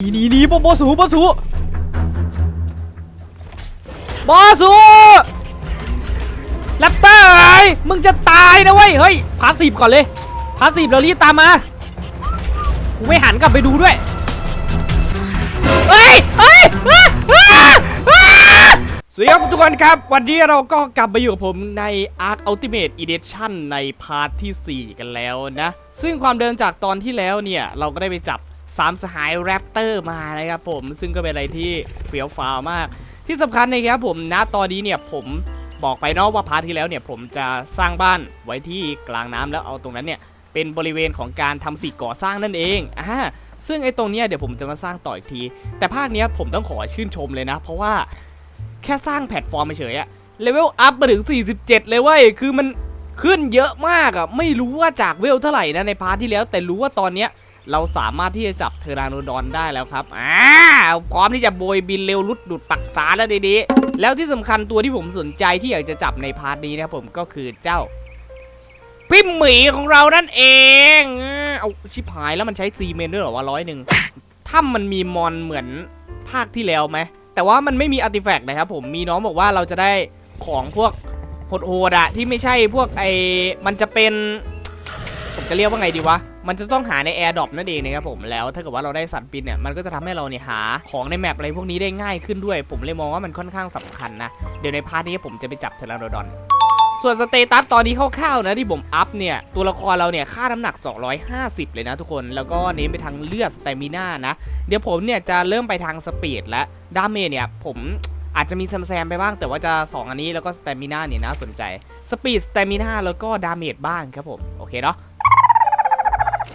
หนีหนีหนีบอบอสูบอสูบอสูแรปเตอร์ไอ้มึงจะตายนะเว้ย เฮ้ย พาสซีฟก่อนเลย พาสซีฟเรารีบตามมา กูไม่หันกลับไปดูด้วย เฮ้ยเฮ้ยอ้าอ้าอ้าสวัสดีครับทุกคนครับ วันนี้เราก็กลับมาอยู่กับผมใน Ark Ultimate Edition ในพาร์ทที่ 4 กันแล้วนะ ซึ่งความเดิมจากตอนที่แล้วเนี่ย เราก็ได้ไปจับ 3สหายแรปเตอร์มานะครับผมซึ่งก็เป็นอะไรที่เฟี้ยวฟ้าวมาก ที่สำคัญนะครับผมณตอนนี้เนี่ยผมบอกไปเนาะว่าพาร์ทที่แล้วเนี่ยผมจะสร้างบ้านไว้ที่กลางน้ำแล้วเอาตรงนั้นเนี่ยเป็นบริเวณของการทำสิ่งก่อสร้างนั่นเองอ่าซึ่งไอ้ตรงเนี้ยเดี๋ยวผมจะมาสร้างต่ออีกที แต่ภาคเนี้ยผมต้องขอชื่นชมเลยนะ เพราะว่าแค่สร้างแพลตฟอร์มเฉยอะเลเวลอัพมาถึง 47 เลยเว้ยคือมันขึ้นเยอะมากอะไม่รู้ว่าจากเวลเท่าไหร่นะในพาร์ทที่แล้ว แต่รู้ว่าตอนเนี้ย เราสามารถที่จะจับเทอราโนดอนได้แล้วครับอ่าพร้อมที่จะโบยบินเร็วลุดดุดปักษาแล้วดีๆแล้วที่สำคัญตัวที่ผมสนใจที่อยากจะจับในพาร์ทนี้นะครับผมก็คือเจ้าพิมหมีของเรานั่นเอง เอาชิบหายแล้วมันใช้ซีเมนด้วยเหรอวะร้อยหนึ่งถ้ามันมีมอนเหมือนภาคที่แล้วไหม แต่ว่ามันไม่มีอาร์ติแฟกต์นะครับผม มีน้องบอกว่าเราจะได้ของพวกโหดๆอะที่ไม่ใช่พวกไอมันจะเป็น ผมจะเรียกว่าไงดีวะ มันจะต้องหาใน Air d r o p นั่นเองนะครับผมแล้วถ้าเกิดว่าเราได้สัตว์บินเนี่ยมันก็จะทำให้เราเนี่ยหาของในแมปอะไรพวกนี้ได้ง่ายขึ้นด้วย ผมเลยมองว่ามันค่อนข้างสำคัญนะเดี๋ยวในพาร์ทนี้ผมจะไปจับเทเลโรดอนส่วนสเตตัสตอนนี้คร่าวๆนะที่ผมอัพเนี่ย ตัวละครเราเนี่ยค่าน้ำหนัก 250 เลยนะทุกคนแล้วก็เน้นไปทางเลือดสเตมิน่านะ เดี๋ยวผมเนี่ยจะเริ่มไปทางสปีดและดาเมจเนี่ยผมอาจจะมีแซมไปบ้างแต่ว่าจะสองอันนี้แล้วก็สเตมิน่าเนี่ยน่าสนใจสปีดสเตมิน่าแล้วก็ดาเมจบ้างครับผม โอเคเนาะ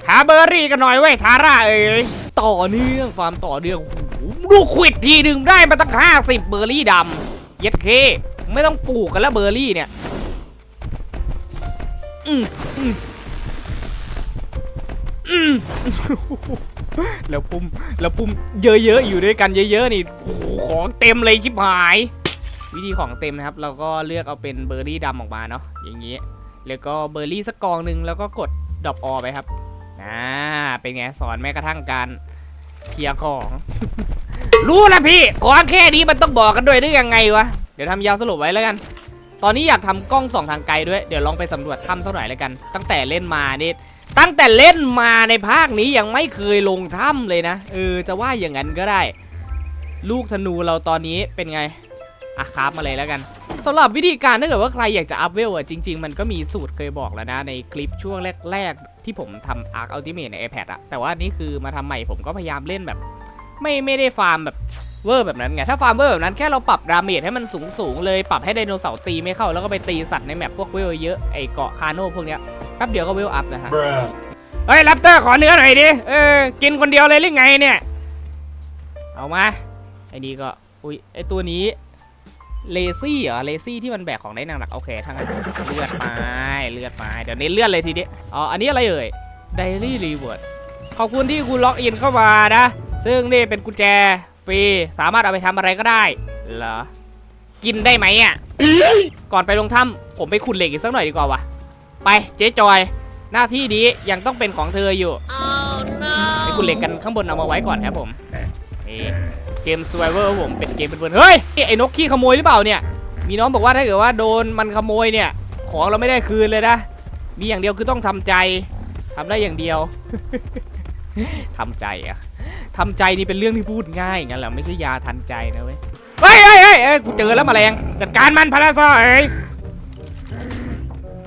หาเบอร์รี่กันหน่อยเว้ยทาร่าเอ้ยต่อเนื่องฟาร์มต่อเนื่องโอ้โหดูควิดทีหนึ่งได้มาตั้งห้าสิบเบอร์รี่ดำเย็ดเค ไม่ต้องปลูกกันแล้วเบอร์รี่เนี่ยอืมอืมอืมแล้วพุ่มแล้วพุ่มเยอะๆอยู่ด้วยกันเยอะๆนี่โอ้ของเต็มเลยชิบหาย วิธีของเต็มนะครับ เราก็เลือกเอาเป็นเบอร์รี่ดำออกมาเนาะอย่างนี้ แล้วก็เบอร์รี่สักกองหนึ่งแล้วก็กดดรอปออไปครับ อ่า เป็นไงสอนแม้กระทั่งการเคลียร์ของ รู้แล้วพี่ ของแค่นี้มันต้องบอกกันด้วยได้ยังไงวะ เดี๋ยวทำยาวสรุปไว้แล้วกัน ตอนนี้อยากทำกล้องส่องทางไกลด้วย เดี๋ยวลองไปสำรวจถ้ำสักหน่อยแล้วกัน ตั้งแต่เล่นมานี่ตั้งแต่เล่นมาในภาคนี้ยังไม่เคยลงถ้ำเลยนะ เออ จะว่าอย่างนั้นก็ได้ ลูกธนูเราตอนนี้เป็นไงอะครับมาเลยแล้วกันสำหรับวิธีการถ้าเกิดว่าใครอยากจะอัพเวลอะจริง ๆ มันก็มีสูตรเคยบอกแล้วนะ ในคลิปช่วงแรก ที่ผมทำ Arc Ultimate ใน iPad อะแต่ว่านี่คือมาทำใหม่ผมก็พยายามเล่นแบบ ไม่ไม่ได้ฟาร์มแบบเวอร์แบบนั้นไง ถ้าฟาร์มเวอร์แบบนั้นแค่เราปรับดาเมจให้มันสูงสูงๆเลย ปรับให้ไดโนเสาร์ตีไม่เข้า แล้วก็ไปตีสัตว์ในแมปพวกเวลเยอะ ไอเกาะคาโน่พวกเนี้ยแป๊บเดียวก็เวลอัพนะฮะ Bruh. เฮ้ยแรปเตอร์ขอเนื้อหน่อยดิ เออ กินคนเดียวเลยหรือไงเนี่ย เอามา ไอ้นี่ก็ อุ้ยไอ้ตัวนี้ เลซี่เหรอเลซี่ที่มันแบกของได้หนักๆโอเคทั้างนั้นเลือดไปเลือดไปเดี๋ยวนี้เลือดเลยทีเดียวอ๋ออันนี้อะไรเอ่ย Daily Reward ขอบคุณที่คุณล็อกอินเข้ามานะ ซึ่งนี่เป็นกุญแจฟรีสามารถเอาไปทำอะไรก็ได้เหรอกินได้ไหมอะก่อนไปลงถ้ำผมไปขุดเหล็กอีกสักหน่อยดีกว่าวะไปเจ๊จอย หน้าที่นี้ยังต้องเป็นของเธออยู่ไปขุดเหล็กกันข้างบนเอามาไว้ก่อนครับผมนี่ เกม Survivor ผมเป็นเกมเป็นเพื่อนเฮ้ยไอ้นกขี้ขโมยหรือเปล่าเนี่ย มีน้องบอกว่าถ้าเกิดว่าโดนมันขโมยเนี่ย ของเราไม่ได้คืนเลยนะ มีอย่างเดียวคือต้องทำใจทำได้อย่างเดียวทำใจอะทำใจนี่เป็นเรื่องที่พูดง่ายงั้นแหละไม่ใช่ยาทันใจนะเว้ยเฮ้ยเฮ้ยเฮ้ยเอ้ยกูเจอแล้วแมลงจัดการมันพาราซอยเอ้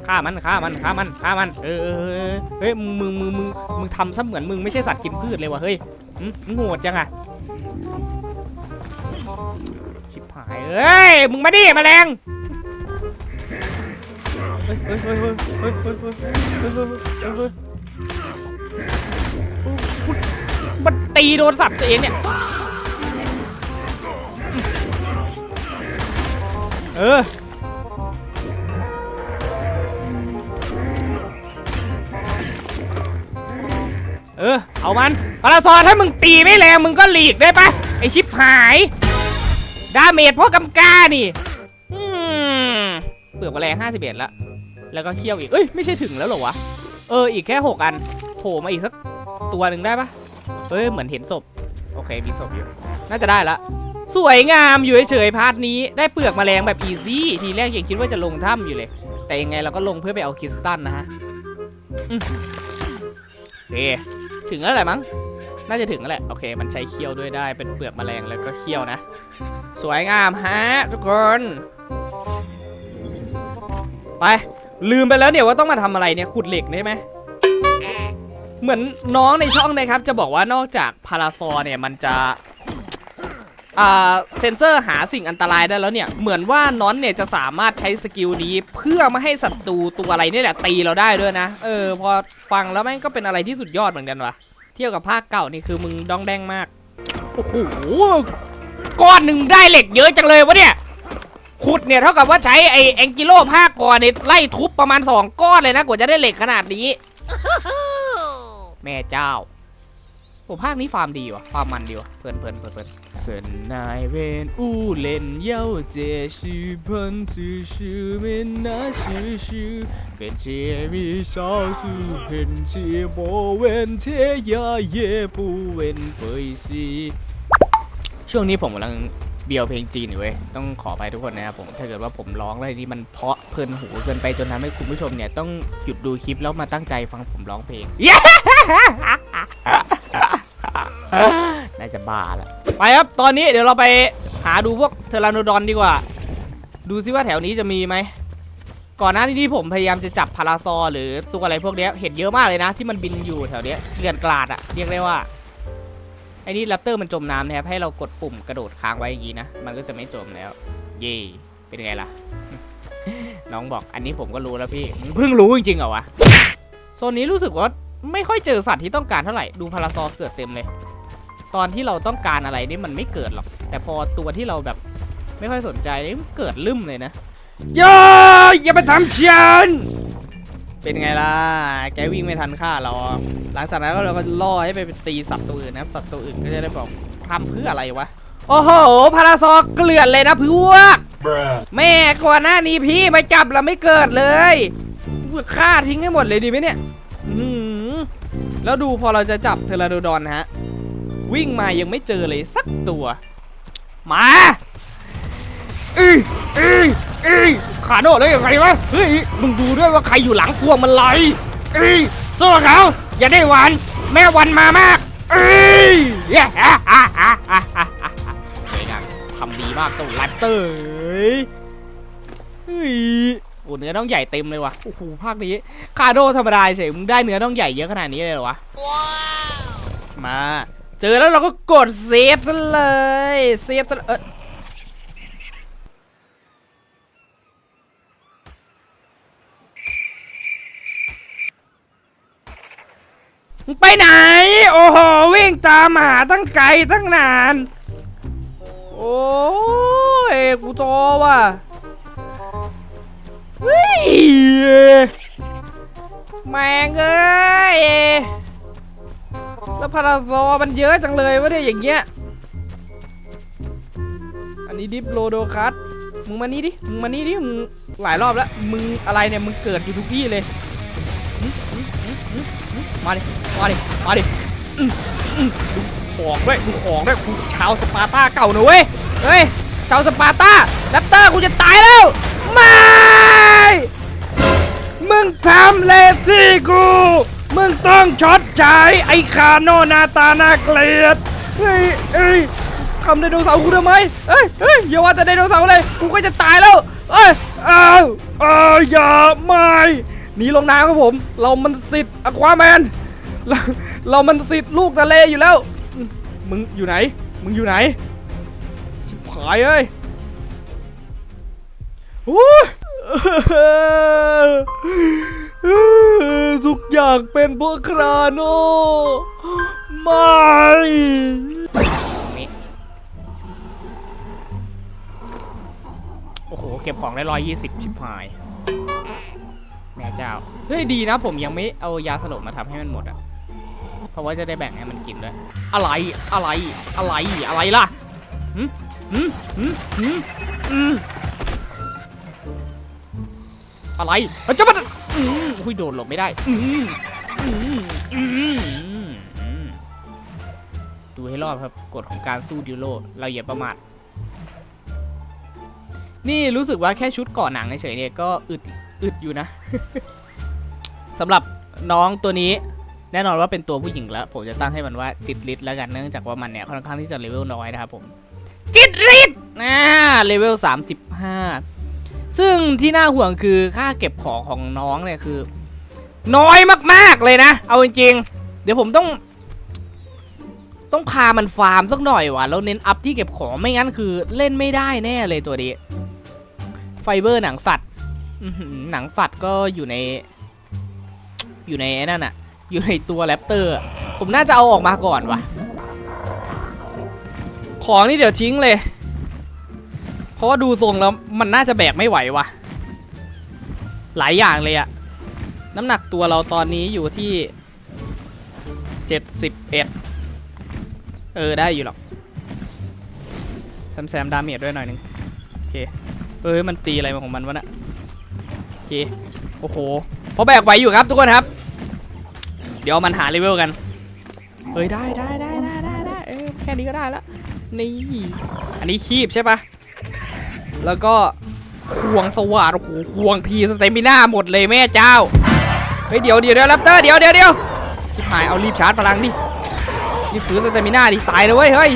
ฆ่ามันฆ่ามันฆ่ามันฆ่ามัน เออเฮ้ยมึงมึงมึงมึงมึงทำซะเหมือนมึงไม่ใช่สัตว์กินพืชเลยวะเฮ้ยมึงโหดจังอะ ชิบหายเอ้ย มึงมาดิแมลงมันตีโดนสัตว์ตัวเองเนี่ย เออเออ เอามันปลาซอนถ้ามึงตีไม่แรงมึงก็หลีกได้ปะไอชิปหาย ดาเมจเพราะกำกานี่เปลือกแมลง51แล้ว แล้วก็เคี่ยวอีก เอ้ย ไม่ใช่ถึงแล้วหรอวะ เออ อีกแค่ 6 อัน โผล่มาอีกสักตัวหนึ่งได้ปะเอ้ย เหมือนเห็นศพ โอเค มีศพอยู่ น่าจะได้ละ สวยงามอยู่เฉยๆพาร์ทนี้ ได้เปลือกแมลงแบบอีซี่ ทีแรกยังคิดว่าจะลงถ้ำอยู่เลย แต่ยังไงเราก็ลงเพื่อไปเอาคริสตัลนะฮะอืมโอเคถึงแล้วแหละมั้ง น่าจะถึงแล้วแหละ โอเค มันใช้เคี้ยวด้วยได้ เป็นเปลือกแมลงแล้วก็เคี้ยวนะ สวยงามฮะทุกคน ไป ลืมไปแล้วเนี่ยว่าต้องมาทำอะไรเนี่ยขุดเหล็กได้ไหมเหมือนน้องในช่องนะครับ จะบอกว่านอกจากพาราซอเนี่ยมันจะอ่าเซนเซอร์หาสิ่งอันตรายได้แล้วเนี่ย เหมือนว่าน้อนเนี่ยจะสามารถใช้สกิลนี้ เพื่อไม่ให้ศัตรูตัวอะไรนี่แหละตีเราได้ด้วยนะ เออ พอฟังแล้วแม่งก็เป็นอะไรที่สุดยอดเหมือนกันวะเทียบกับภาคเก่านี่คือมึงดองแดงมาก โอ้โห ก้อนหนึ่งได้เหล็กเยอะจังเลยวะเนี่ยขุดเนี่ยเท่ากับว่าใช้ไอแองกิโลผ้าก่อนเนี่ไล่ทุบประมาณ 2 ก้อนเลยนะกว่าจะได้เหล็กขนาดนี้ แม่เจ้าโอ้ภาคนี้ฟาร์มดีวะฟาร์มมันดีวะเพลินเพลินเพลินเพลินเสนนายเวนอู้เล่นเย้าเจชื่อพันชื่อชื่อเมนนาชื่อชื่อเป็นเชมีสาวชื่อเห็นชีโบเวนเทียเย่不เวนไปซี ช่วงนี้ผมกำลังเบียวเพลงจีนอยู่เว้ย ต้องขอไปทุกคนนะครับผม ถ้าเกิดว่าผมร้องอะไรที่มันเพาะเพลินหูเกินไปจนทำให้คุณผู้ชมเนี่ยต้องหยุดดูคลิปแล้วมาตั้งใจฟังผมร้องเพลง น่าจะบ้าละไปครับตอนนี้เดี๋ยวเราไปหาดูพวกเทอร์ราโนดอนดีกว่า ดูซิว่าแถวนี้จะมีไหม ก่อนหน้านี้ที่ผมพยายามจะจับพาราซอหรือตัวอะไรพวกเนี้ยเห็นเยอะมากเลยนะ ที่มันบินอยู่แถวเนี้ยเกลื่อนกลาดอะเรียกได้ว่า ไอ้นี่แรปเตอร์มันจมน้ำนะครับ ให้เรากดปุ่มกระโดดค้างไว้อย่างนี้นะ มันก็จะไม่จมแล้ว เย่เป็นไงล่ะ น้องบอกอันนี้ผมก็รู้แล้วพี่เพิ่งรู้จริงๆเหรอวะ โซนนี้รู้สึกว่าไม่ค่อยเจอสัตว์ที่ต้องการเท่าไหร่ ดูพาราซอเกิดเต็มเลย ตอนที่เราต้องการอะไรนี่มันไม่เกิดหรอก แต่พอตัวที่เราแบบไม่ค่อยสนใจนี่เกิดลืมเลยนะย่าอย่ามาทำฉัน เป็นไงล่ะ แกวิ่งไม่ทันฆ่าเรา หลังจากนั้นเราก็ล่อให้ไปตีสัตว์ตัวอื่นนะครับ สัตว์ตัวอื่นก็จะได้บอกทำเพื่ออะไรวะ โอ้โห พาราซอเกลื่อนเลยนะพวก Bruh. แม่ก่อนหน้านี้พี่มาจับเราไม่เกิดเลยฆ่าทิ้งให้หมดเลยดีไหมเนี่ยอื้อหือแล้วดูพอเราจะจับเทอราโดดอนนะฮะ วิ่งมายังไม่เจอเลยสักตัว มา อีอีอีขาโดดเลยยังไงวะเฮ้ยมึงดูด้วยว่าใครอยู่หลังพวงมันไหลอีสู้เขาอย่าได้หวันแม่วันมามากอีเย้ฮ่าฮ่าฮ่าฮ่าฮ่าฮ่าสวยงามทำดีมากเจ้าแรปเตอร์เฮ้ยโอ้เนื้อน้องใหญ่เต็มเลยว่ะโอ้โหภาคนี้คาโดธรรมดาเฉยมึงได้เนื้อน้องใหญ่เยอะขนาดนี้เลยเหรอวะมา เจอแล้วเราก็กดเซฟซะเลยเซฟซะเออ มึงไปไหน โอ้โหวิ่งตามหาตั้งไกลตั้งนาน โอ้ยกูจอว่ะเฮ้ยแมงเอ้ยแล้วพาราซอมันเยอะจังเลยวะเนี่ยอย่างเงี้ย อันนี้ดิฟโลโดคัสมึงมานี่ดิ มึงมานี่ดิ มึงหลายรอบแล้ว มึงอะไรเนี่ย มึงเกิดอยู่ทุกที่เลย มาดิ มาดิ มาดิดูของด้วยดูของด้วยกูชาวสปาร์ตาเก่าหนะเว้ยเฮ้ย ชาวสปาร์ตาแรปเตอร์กูจะตายแล้ว ไม่ มึงทำเลซี่กู มึงต้องชดใช้ไอ้คาโนหนาตานาเกลียด เฮ้ยเอ้ยทำไดโนเสาร์กูทำไมเอ้ยเฮ้ยอย่าว่าแต่ไดโนเสาร์เลย กูก็จะตายแล้ว เอ้ยอ้าวอ้าวอย่าไม่ หนีลงน้ำครับผม เรามันสิทธิ์อควาแมนเรามันสิทธิ์ลูกทะเลอยู่แล้ว มึงอยู่ไหน มึงอยู่ไหน ชิบหายเอ้ยโอ้ยทุกอย่างเป็นพราะคราโนไม่โอ้โห เก็บของได้ร้อยยี่สิบชิบหาย แม่เจ้า เฮ้ยดีนะผมยังไม่เอายาสลบมาทำให้มันหมดอะ เพราะว่าจะได้แบ่งให้มันกินด้วย อะไร อะไร อะไร อะไรล่ะหืมหืมหืมหืมหืมอะไรจะมาอืมอุ้ยโดนหลบไม่ได้ อืมอืมอืมดูให้รอบครับ กฎของการสู้ดิวโล เราอย่าประมาท นี่รู้สึกว่าแค่ชุดกาะหนังเฉยเนี่ยก็อึด อึดอยู่นะสำหรับน้องตัวนี้แน่นอนว่าเป็นตัวผู้หญิงแล้ว ผมจะตั้งให้มันว่าจิตริดแล้วกันเนื่องจากว่ามันเนี่ยค่อนข้างที่จะเลเวลน้อยนะครับผม จิตริดนะเลเวล35 ซึ่งที่น่าห่วงคือค่าเก็บของของน้องเนี่ยคือ น้อยมากๆเลยนะ เอาจริงๆ เดี๋ยวผมต้อง ต้องพามันฟาร์มสักหน่อยว่ะแล้วเน้นอัพที่เก็บของไม่งั้นคือเล่นไม่ได้แน่เลยตัวนี้ไฟเบอร์หนังสัตว์ หนังสัตว์ก็อยู่ใน อยู่ในไอ้นั่นอะอยู่ในตัวแรปเตอร์ ผมน่าจะเอาออกมาก่อนว่ะของนี่เดี๋ยวทิ้งเลย เพราะว่าดูทรงแล้วมันน่าจะแบกไม่ไหวว่ะหลายอย่างเลยอะน้ำหนักตัวเราตอนนี้อยู่ที่ 71 เออได้อยู่หรอกแซมแซมดาเมจด้วยหน่อยหนึงโอเคเอ้ยมันตีอะไรมาของมันวะน่ะ เคโอ้โหพอแบกไหวอยู่ครับทุกคนครับ เดี๋ยวมันหาเลเวลกันเฮ้ยได้ได้ได้ได้ได้ได้เอ้ยแค่นี้ก็ได้แล้วนี่อันนี้คีบใช่ปะแล้วก็ควงสว่านโอ้โหควงทีสเตมิน่าหมดเลยแม่เจ้าเฮ้ยเดี๋ยวเดี๋ยวเดี๋ยวแรปเตอร์เดี๋ยวเดี๋ยวเดี๋ยวชิบหายเอารีบชาร์จพลังดิรีบฟื้นสเตมิน่าดิตายเลยเว้ยเฮ้ย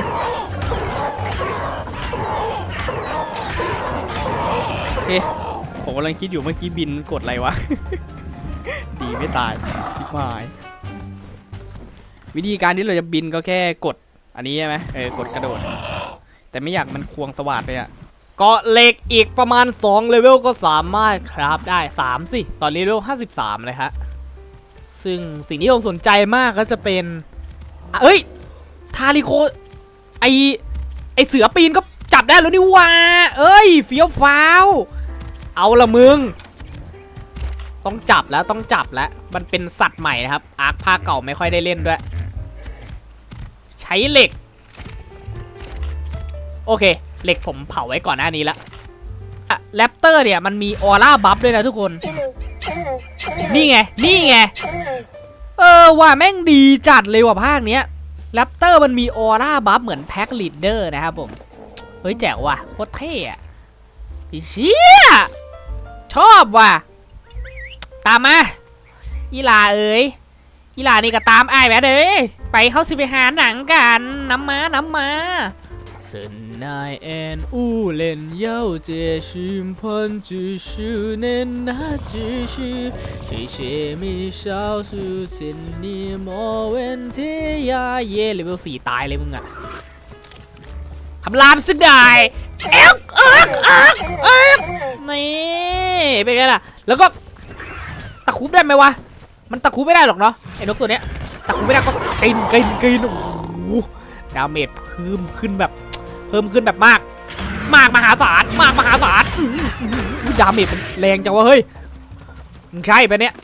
โอเค ผมกำลังคิดอยู่เมื่อกี้บินกดอะไรวะ ดีไม่ตายชิบหาย วิธีการที่เราจะบินก็แค่กด อันนี้ใช่ไหมเออกดกระโดด แต่ไม่อยากมันควงสวัสดเลยอะเกาะเหล็กอีกประมาณ2เลเวลก็สามารถคราฟได้ 3 สิ ตอนนี้เลเวล53 เลยฮะซึ่งสิ่งที่ผมสนใจมากก็จะเป็นเอ้ย ทาริโค ไอไอเสือปีนก็จับได้แล้วนี่ว่า เอ้ยเฟี้ยวฟ้าว เอาละมึง ต้องจับแล้วต้องจับแล้ว มันเป็นสัตว์ใหม่นะครับ อาร์คภาคเก่าไม่ค่อยได้เล่นด้วย ใช้เหล็ก โอเค เหล็กผมเผาไว้ก่อนหน้านี้แล้วอะแรปเตอร์เนี่ยมันมีออร่าบัฟด้วยนะทุกคน นี่ไง นี่ไง เออว่าแม่งดีจัดเลยว่ะภาคเนี้ยแรปเตอร์มันมีออร่าบัฟเหมือนแพ็คลีดเดอร์นะครับผม เฮ้ยแจ๋วว่ะโคตรเท่อะไอ้เชี่ย ชอบว่ะ ตามมาอีลาเอ๋ยอีลานี่ก็ตามไอ้แม่เด้ไปเข้าสิไปหาหนังกันน้ำมาน้ำมาส้นนายแอนอูเล่นเย้าเจชิมพันจีชูเน้นนาจีชื่อชีเชมีชาวสุเจนนี่มเวนเทียเย่เลเวลสี่ตายเลยมึงอะ คำรามสึกได้เอ็กเอ็กเอ็กเอ็กนี่เป็นไงล่ะ แล้วก็ตะคุบได้ไหมวะ มันตะคุบไม่ได้หรอกเนาะไอ้นกตัวเนี้ยตะคุบไม่ได้ก็กินกินกินโอ้โหดาเมจเพิ่มขึ้นแบบ เพิ่มขึ้นแบบมาก มากมหาศาลมากมหาศาลดาเมจมันแรงจังวะเฮ้ยมึงใช่ปะเนี่ย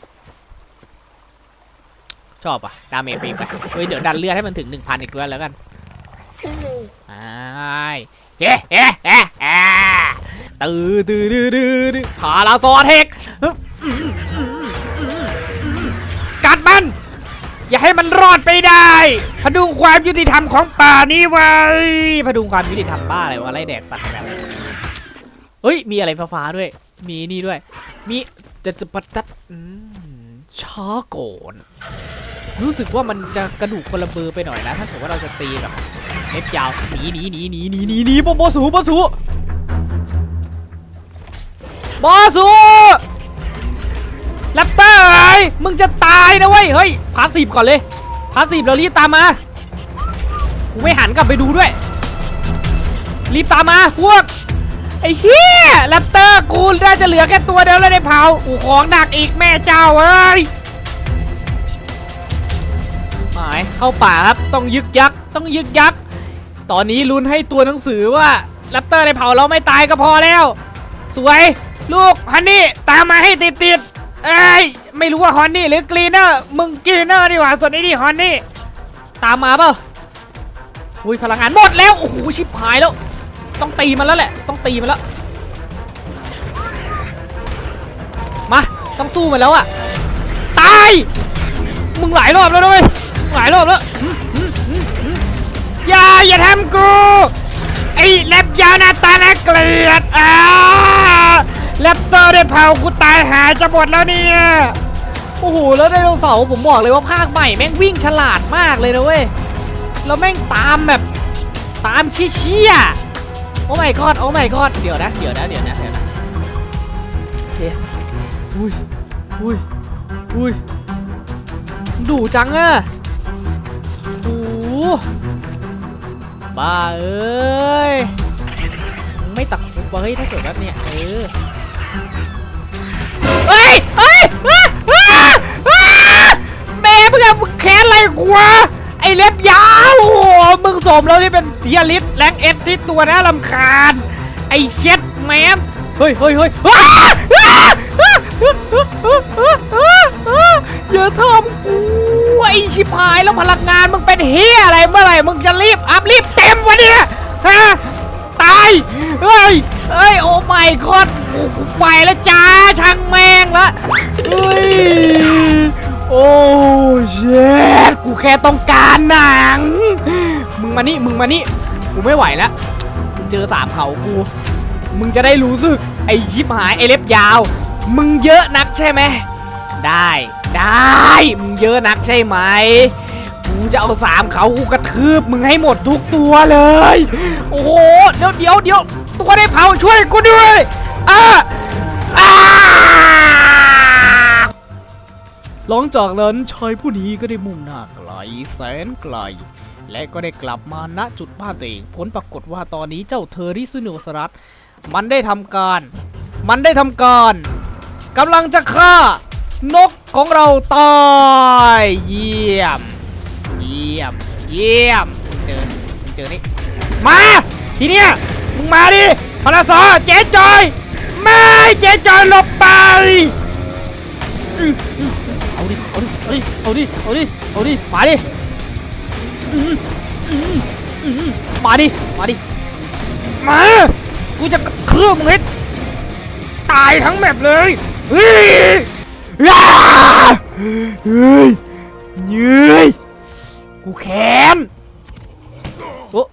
ชอบอะ ดาเมจไปอีกไปเฮ้ยเดี๋ยวดันเลือดให้มันถึง1,000อีกด้วยแล้วกัน ไอ้เฮ้เฮ้เฮ้เฮ้ตื้อตื้อตื้อตื้อตื้อพาราซอเทคกัดมัน อย่าให้มันรอดไปได้พดุงความยุติธรรมของป่านี้ไว้พดุงความยุติธรรมบ้าอะไรวะไล่แดกสัตว์แบบเฮ้ย มีอะไรฟ้าๆด้วย มีนี่ด้วย มีจะจะปัดตัดอืมชอโกนรู้สึกว่ามันจะกระดูกคนละเบอร์ไปหน่อยนะ ถ้าถือว่าเราจะตีแบบ เล็บยาวหนีหนีหนีหนีหนีหนีหนีบอบอสูบอสูบอสูแรปเตอร์ไอ้มึงจะตายนะเว้ยเฮ้ยพาสซีฟก่อนเลยพาสซีฟเรารีบตามมากูไม่หันกลับไปดูด้วย รีบตามมาพวกไอ้เชี่ยแรปเตอร์กูน่าจะเหลือแค่ตัวเดียวแล้วในเผาอูของดักอีกแม่เจ้าเอ้ยหมายเข้าป่าครับต้องยึกยักต้องยึกยัก ตอนนี้ลุ้นให้ตัวหนังสือว่าแรปเตอร์ในเผาเราไม่ตายก็พอแล้ว สวยลูกฮันนี่ตามมาให้ติดติดๆเอ้ยไม่รู้ว่าฮอนนี่หรือกรีนเนอร์มึงกรีนเนอร์ดีกว่าส่วนไอ้นี่ฮอนนี่ตามมาเปล่าอุ้ยพลังงานหมดแล้วโอ้โหชิบหายแล้ว ต้องตีมันแล้วแหละ ต้องตีมันแล้วมาต้องสู้มันแล้วอะตาย มึงหลายรอบแล้วนะเว้ยมึงหลายรอบแล้ว อย่าอย่าทำกูไอ้แลบยาวหน้าตาน่าเกลียดอ่าแลปเตอร์ได้เผากูตายหาจะหมดแล้วเนี่ยโอ้โหแล้วไดโนเสาร์ผมบอกเลยว่าภาคใหม่แม่งวิ่งฉลาดมากเลยนะเว้ยแล้วแม่งตามแบบตามเชี่ยโอ้ my god โอ้ my god เดี๋ยวนะเดี๋ยวนะเดี๋ยวนะเดี๋ยวนะโอเคอุ้ยอุ้ยอุ้ยดุจังอะโอ้ บ้าเอ้ยไม่ตักคุบวะเฮ้ยถ้าเกิดแบบเนี้ยเออเฮ้ยเฮ้ยแม่มึงอะมึงแค้นอะไรกูวะไอเล็บยาวโอ้โหมึงสมแล้วที่เป็นเทียริสแรงเอสที่ตัวน่ารำคาญ ไอเช็ดแมมเฮ้ยเฮ้ยเฮ้ยอย่าทำกูไอชิบหายแล้วพลังงานมึงเป็นเฮียอะไรเมื่อไหร่มึงจะรีบอัพรีบ วะเนี่ยฮะตายเฮ้ยเฮ้ยโอ้ไม่กอดกูกูไปแล้วจ้าช่างแม่งละเฮ้ยโอ้เช็ดกูแค่ต้องการหนัง มึงมานี่มึงมานี่กูไม่ไหวแล้วเจอสามเขากู มึงจะได้รู้สึกไอ้ชิบหายไอ้เล็บยาว มึงเยอะนักใช่ไหมได้ได้มึงเยอะนักใช่ไหมกูจะเอาสามเขากูก ทืบมึงให้หมดทุกตัวเลย โอ้โห เดี๋ยวเดี๋ยวเดี๋ยวตัวได้เผาช่วยกูด้วยอ่าอ่าหลังจากนั้นชายผู้นี้ก็ได้มุ่งหน้าไกลแสนไกล และก็ได้กลับมาณจุดบ้านตัวเองผลปรากฏว่าตอนนี้เจ้าเทอริสโนสรัสมันได้ทำการ มันได้ทำการกำลังจะฆ่านกของเราตายเยี่ยม เยี่ยม เยี่ยมเจอเจอนี่มาทีเนี้ยมึงมาดิพนัสอเจ๊จอยไม่เจ๊จอยหลบไปอื้ออื้อเอาดิเอาดิเอาดิเอาดิเอาดิมาดิมาดิมาดิมากูจะกระทืบมึงให้ตายทั้งแมปเลยเฮ้ยอ้าเฮ้ยเย้ย กูแค้นโอ้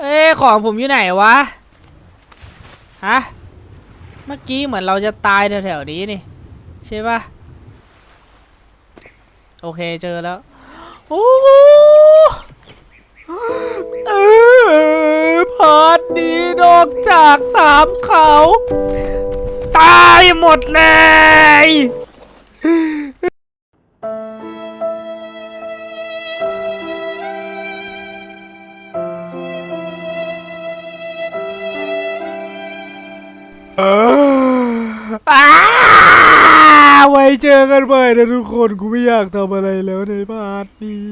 เอ้ของผมอยู่ไหนวะ ฮะ เมื่อกี้เหมือนเราจะตายแถวๆนี้นี่ ใช่ปะโอเคเจอแล้ว โอ้เออพาดดีนอกจากสามเขา ตายหมดเลย อกันใหม่นะทุกคนกูไม่อยากทำอะไรแล้วในพาร์ทนี้